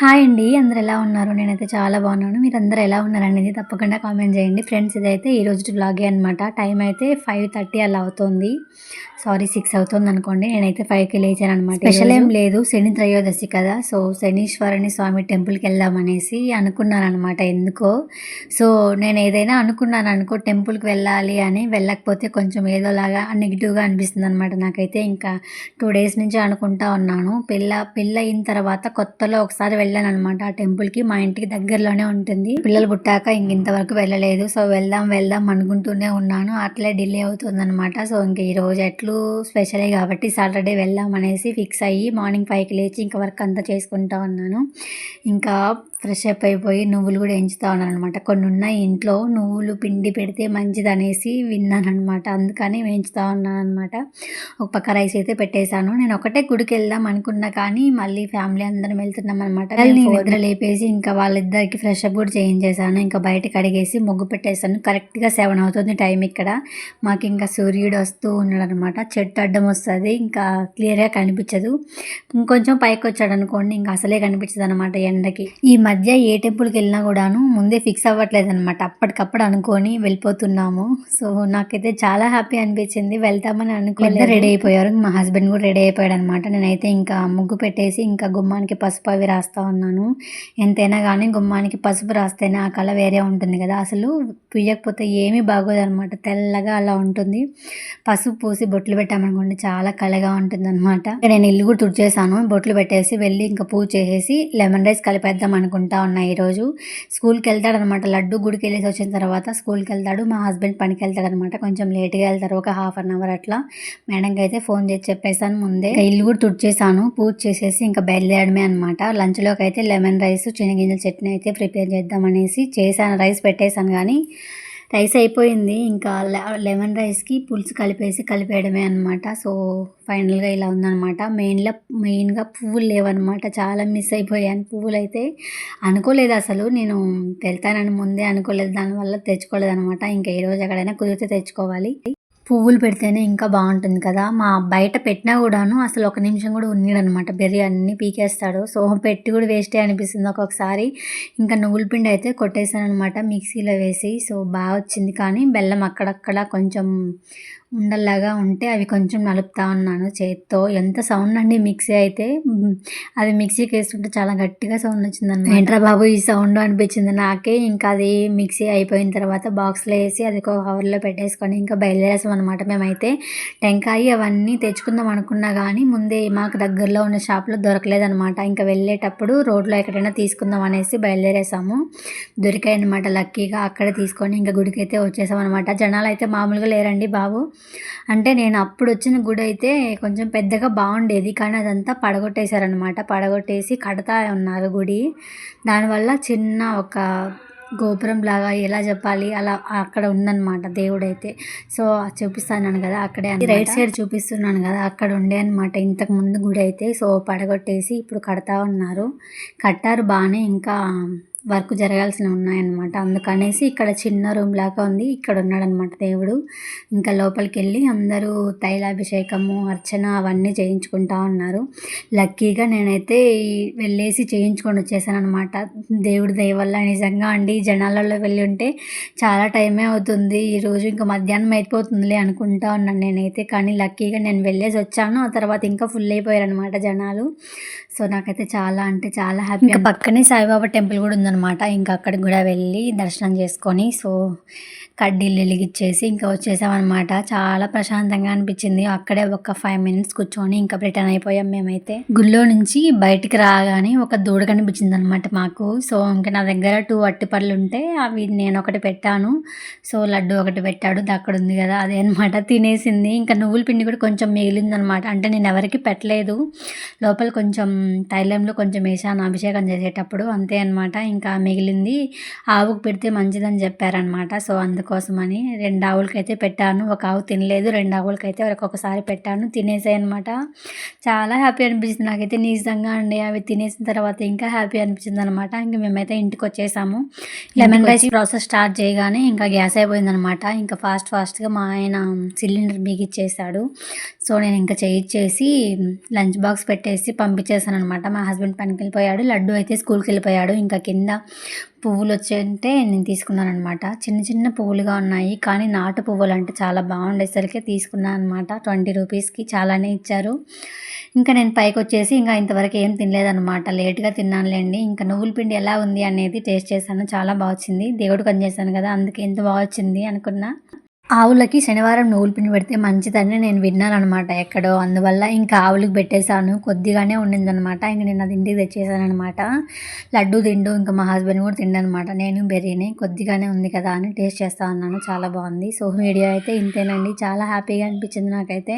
Hi అండి అందరు ఎలా ఉన్నారు? నేనైతే చాలా బాగున్నాను. మీరు అందరు ఎలా ఉన్నారనేది తప్పకుండా కామెంట్ చేయండి. ఫ్రెండ్స్ ఇదైతే ఈరోజు బ్లాగే అనమాట టైం అయితే ఫైవ్ థర్టీ అలా అవుతుంది. సారీ సిక్స్ అవుతుంది అనుకోండి నేనైతే ఫైవ్కి లేచాను అనమాట స్పెషల్ ఏం లేదు. శని త్రయోదశి కదా. సో శనీశ్వరుని స్వామి టెంపుల్కి వెళ్దామనేసి అనుకున్నాను అనమాట ఎందుకో. సో నేను ఏదైనా అనుకున్నాను అనుకో టెంపుల్కి వెళ్ళాలి అని. వెళ్ళకపోతే కొంచెం ఏదోలాగా నెగిటివ్గా అనిపిస్తుంది అనమాట నాకైతే. ఇంకా టూ డేస్ నుంచి అనుకుంటా ఉన్నాను. పిల్ల పిల్ల అయిన తర్వాత కొత్తలో ఒకసారి వెళ్ళాను అనమాట ఆ టెంపుల్కి మా ఇంటికి దగ్గరలోనే ఉంటుంది. పిల్లలు పుట్టాక ఇంక ఇంతవరకు వెళ్ళలేదు. సో వెళ్దాం వెళ్దాం అనుకుంటూనే ఉన్నాను. అట్లే డిలే అవుతుంది అనమాట సో ఇంక ఈ రోజు ఎట్లు స్పెషలే కాబట్టి సాటర్డే వెళ్దాం అనేసి ఫిక్స్ అయ్యి మార్నింగ్ ఫైవ్కి లేచి ఇంకా వర్క్ అంతా చేసుకుంటా ఉన్నాను. ఇంకా ఫ్రెష్ అప్ అయిపోయి నువ్వులు కూడా ఎంచుతా ఉన్నాను అనమాట కొన్ని ఉన్నాయి ఇంట్లో నువ్వులు పిండి పెడితే మంచిది అనేసి విన్నాను అనమాట అందుకని వేయించుతా ఉన్నాను అనమాట ఒక పక్క రైస్ అయితే పెట్టేశాను. నేను ఒకటే గుడికి వెళ్దాం అనుకున్నా కానీ మళ్ళీ ఫ్యామిలీ అందరం వెళ్తున్నాం అనమాట నిద్ర లేపేసి ఇంకా వాళ్ళిద్దరికి ఫ్రెష్ అప్ కూడా చేయించేసాను ఇంకా బయటకు అడిగేసి ముగ్గు పెట్టేశాను. కరెక్ట్గా సెవెన్ అవుతుంది టైం ఇక్కడ. మాకు ఇంకా సూర్యుడు వస్తూ ఉన్నాడు అనమాట చెట్టు అడ్డం వస్తుంది ఇంకా క్లియర్గా కనిపించదు. ఇంకొంచెం పైకి వచ్చాడు అనుకోండి ఇంకా అసలే కనిపించదు అనమాట ఎండకి. ఈ మధ్య ఏ టెంపుల్కి వెళ్ళినా కూడాను ముందే ఫిక్స్ అవ్వట్లేదు అనమాట. అప్పటికప్పుడు అనుకొని వెళ్ళిపోతున్నాము. సో నాకైతే చాలా హ్యాపీ అనిపించింది. వెళ్తామని అనుకోలేదు. రెడీ అయిపోయారు? మా హస్బెండ్ కూడా రెడీ అయిపోయాడు అనమాట. నేనైతే ఇంకా ముగ్గు పెట్టేసి ఇంకా గుమ్మానికి పసుపు అవి రాస్తా ఉన్నాను. ఎంతైనా కానీ గుమ్మానికి పసుపు రాస్తేనే ఆ కళ వేరే ఉంటుంది కదా. అసలు పుయ్యకపోతే ఏమీ బాగోదు అనమాట తెల్లగా అలా ఉంటుంది. పసుపు పూసి బొట్లు బొట్లు పెట్టామనుకోండి చాలా కళగా ఉంటుంది అనమాట నేను ఇల్లు కూడా తుడిచేసాను బొట్లు పెట్టేసి వెళ్ళి ఇంకా పూజ చేసేసి లెమన్ రైస్ కలిపేద్దాం అనుకుంటా ఉన్నా ఈరోజు స్కూల్కి వెళ్తాడు అనమాట లడ్డు గుడికి వెళ్ళేసి వచ్చిన తర్వాత స్కూల్కి వెళ్తాడు మా హస్బెండ్ పనికి వెళ్తాడు అనమాట కొంచెం లేట్గా వెళ్తారు ఒక హాఫ్ అన్ అవర్ అట్లా. మేడంకి అయితే ఫోన్ చేసి చెప్పేసాను ముందే. ఇల్లు కూడా తుడిచేసాను పూజ చేసేసి ఇంకా బయలుదేరడమే అనమాట లంచ్లోకి అయితే లెమన్ రైస్ శనగింజల చట్నీ అయితే ప్రిపేర్ చేద్దామనేసి చేశాను రైస్ పెట్టేశాను కానీ రైస్ అయిపోయింది. ఇంకా లెమన్ రైస్కి పులుసు కలిపేసి కలిపేయడమే అనమాట సో ఫైనల్గా ఇలా ఉందనమాట మెయిన్లో మెయిన్గా పువ్వులు లేవన్నమాట. చాలా మిస్ అయిపోయాను. పువ్వులు అయితే అనుకోలేదు అసలు. నేను వెళ్తానని ముందే అనుకోలేదు. దానివల్ల తెచ్చుకోలేదు అనమాట ఇంకా ఈరోజు రోజు ఎక్కడైనా కుదిరితే తెచ్చుకోవాలి. పువ్వులు పెడితేనే ఇంకా బాగుంటుంది కదా. మా బయట పెట్టినా కూడాను అసలు ఒక నిమిషం కూడా ఉన్నాడు అనమాట బెర్రీ అన్ని పీకేస్తాడు. సో పెట్టి కూడా వేస్టే అనిపిస్తుంది ఒక్కొక్కసారి. ఇంకా నువ్వుల పిండి అయితే కొట్టేశాను అనమాట మిక్సీలో వేసి. సో బాగా వచ్చింది కానీ బెల్లం అక్కడక్కడ కొంచెం ఉండల్లాగా ఉంటే అవి కొంచెం నలుపుతా ఉన్నాను చేత్తో. ఎంత సౌండ్ అండి మిక్సీ అయితే? అది మిక్సీకి వేస్తుంటే చాలా గట్టిగా సౌండ్ వచ్చింది ఏంట్రా బాబు ఈ సౌండ్ అనిపించింది నాకే? ఇంకా అది మిక్సీ అయిపోయిన తర్వాత బాక్స్లో వేసి అది ఒక కవర్లో పెట్టేసుకొని ఇంకా బయలుదేరేసాం అనమాట మేమైతే. టెంకాయ అవన్నీ తెచ్చుకుందాం అనుకున్నా కానీ ముందే మాకు దగ్గరలో ఉన్న షాప్లో దొరకలేదనమాట ఇంకా వెళ్ళేటప్పుడు రోడ్లో ఎక్కడైనా తీసుకుందాం అనేసి బయలుదేరేసాము. దొరికాయి అనమాట లక్కీగా అక్కడ తీసుకొని ఇంకా గుడికి అయితే వచ్చేసాం అనమాట జనాలు అయితే మామూలుగా లేరండి బాబు. అంటే నేను అప్పుడు వచ్చిన గుడి అయితే కొంచెం పెద్దగా బాగుండేది కానీ అదంతా పడగొట్టేశారనమాట పడగొట్టేసి కడతా ఉన్నారు గుడి. దానివల్ల చిన్న ఒక గోపురం లాగా ఎలా చెప్పాలి? అలా అక్కడ ఉందన్నమాట దేవుడైతే. సో చూపిస్తాను కదా అక్కడే రైట్ సైడ్ చూపిస్తున్నాను కదా అక్కడ ఉండే అనమాట ఇంతకు ముందు గుడి అయితే సో పడగొట్టేసి ఇప్పుడు కడతా ఉన్నారు. కట్టారు బాగానే ఇంకా వర్క్ జరగాల్సినవి ఉన్నాయన్నమాట. అందుకనేసి ఇక్కడ చిన్న రూమ్ లాగా ఉంది. ఇక్కడ ఉన్నాడనమాట దేవుడు. ఇంకా లోపలికి వెళ్ళి అందరూ తైలాభిషేకము అర్చన అవన్నీ చేయించుకుంటా ఉన్నారు. లక్కీగా నేనైతే వెళ్ళేసి చేయించుకొని వచ్చేసాను అనమాట దేవుడి దయ వల్ల నిజంగా అండి జనాలలో వెళ్ళి ఉంటే చాలా టైమే అవుతుంది. ఈరోజు ఇంకా మధ్యాహ్నం అయిపోతుందిలే అనుకుంటా ఉన్నాను నేనైతే. కానీ లక్కీగా నేను వెళ్ళేసి వచ్చాను. ఆ తర్వాత ఇంకా ఫుల్ అయిపోయారు అనమాట జనాలు. సో నాకైతే చాలా అంటే చాలా హ్యాపీ ఇంకా పక్కనే సాయిబాబా టెంపుల్ కూడా ఉందనమాట ఇంకా అక్కడికి కూడా వెళ్ళి దర్శనం చేసుకొని సో కడ్డీలు వెలిగిచ్చేసి ఇంకా వచ్చేసామన్నమాట. చాలా ప్రశాంతంగా అనిపించింది. అక్కడే ఒక ఫైవ్ మినిట్స్ కూర్చొని ఇంకా రిటర్న్ అయిపోయాం మేమైతే. గుళ్ళో నుంచి బయటికి రాగానే ఒక దూడ కనిపించింది అనమాట మాకు. సో ఇంకా నా దగ్గర టూ అట్టిపళ్ళు ఉంటే అవి నేను ఒకటి పెట్టాను. సో లడ్డు ఒకటి పెట్టాడు. అక్కడ ఉంది కదా అదే అనమాట తినేసింది. ఇంకా నువ్వుల పిండి కూడా కొంచెం మిగిలింది అనమాట అంటే నేను ఎవరికి పెట్టలేదు. లోపల కొంచెం తైలంలో కొంచెం వేసాను అభిషేకం చేసేటప్పుడు. అంతే అనమాట ఇంకా మిగిలింది ఆవుకు పెడితే మంచిదని చెప్పారనమాట సో అందుకోసమని రెండు ఆవులకైతే పెట్టాను. ఒక ఆవు తినలేదు రెండు ఆవులకైతే ఒక్కొక్కసారి పెట్టాను. తినేసాయి అనమాట చాలా హ్యాపీ అనిపించింది నాకైతే. నిజంగా అండి అవి తినేసిన తర్వాత ఇంకా హ్యాపీ అనిపించింది అనమాట ఇంకా మేమైతే ఇంటికి వచ్చేసాము. లెమన్ రైస్ ప్రాసెస్ స్టార్ట్ చేయగానే ఇంకా గ్యాస్ అయిపోయింది అనమాట ఇంకా ఫాస్ట్ ఫాస్ట్గా మా ఆయన సిలిండర్ బిగిచ్చేసాడు సో నేను ఇంకా చేయించేసి లంచ్ బాక్స్ పెట్టేసి పంపించేసాను అనమాట మా హస్బెండ్ పనికి వెళ్ళిపోయాడు లడ్డు అయితే స్కూల్కి వెళ్ళిపోయాడు. ఇంకా కింద పువ్వులు వచ్చేంటే నేను తీసుకున్నాను అనమాట చిన్న చిన్న పువ్వులుగా ఉన్నాయి. కానీ నాటు పువ్వులు అంటే చాలా బాగుండేసరికి తీసుకున్నాను అనమాట ట్వంటీ రూపీస్కి చాలానే ఇచ్చారు. ఇంకా నేను పైకి వచ్చేసి ఇంకా ఇంతవరకు ఏం తినలేదనమాట లేట్గా తిన్నానులేండి. ఇంకా నువ్వుల పిండి ఎలా ఉంది అనేది టేస్ట్ చేశాను. చాలా బాగా వచ్చింది దేవుడు పని చేశాను కదా అందుకే ఎంత బాగా వచ్చింది అనుకున్నా. ఆవులకి శనివారం నువ్వులు పిండి పెడితే మంచిదని నేను విన్నాను అనమాట ఎక్కడో. అందువల్ల ఇంకా ఆవులకు పెట్టేశాను. కొద్దిగానే ఉండిందనమాట ఇంక నేను అది ఇంటికి తెచ్చేసాను అనమాట లడ్డు తిండు ఇంకా మా హస్బెండ్ కూడా తిండనమాట నేను బెర్రీని కొద్దిగానే ఉంది కదా అని టేస్ట్ చేస్తా ఉన్నాను చాలా బాగుంది. సో వీడియో అయితే ఇంతేనండి. చాలా హ్యాపీగా అనిపించింది నాకైతే.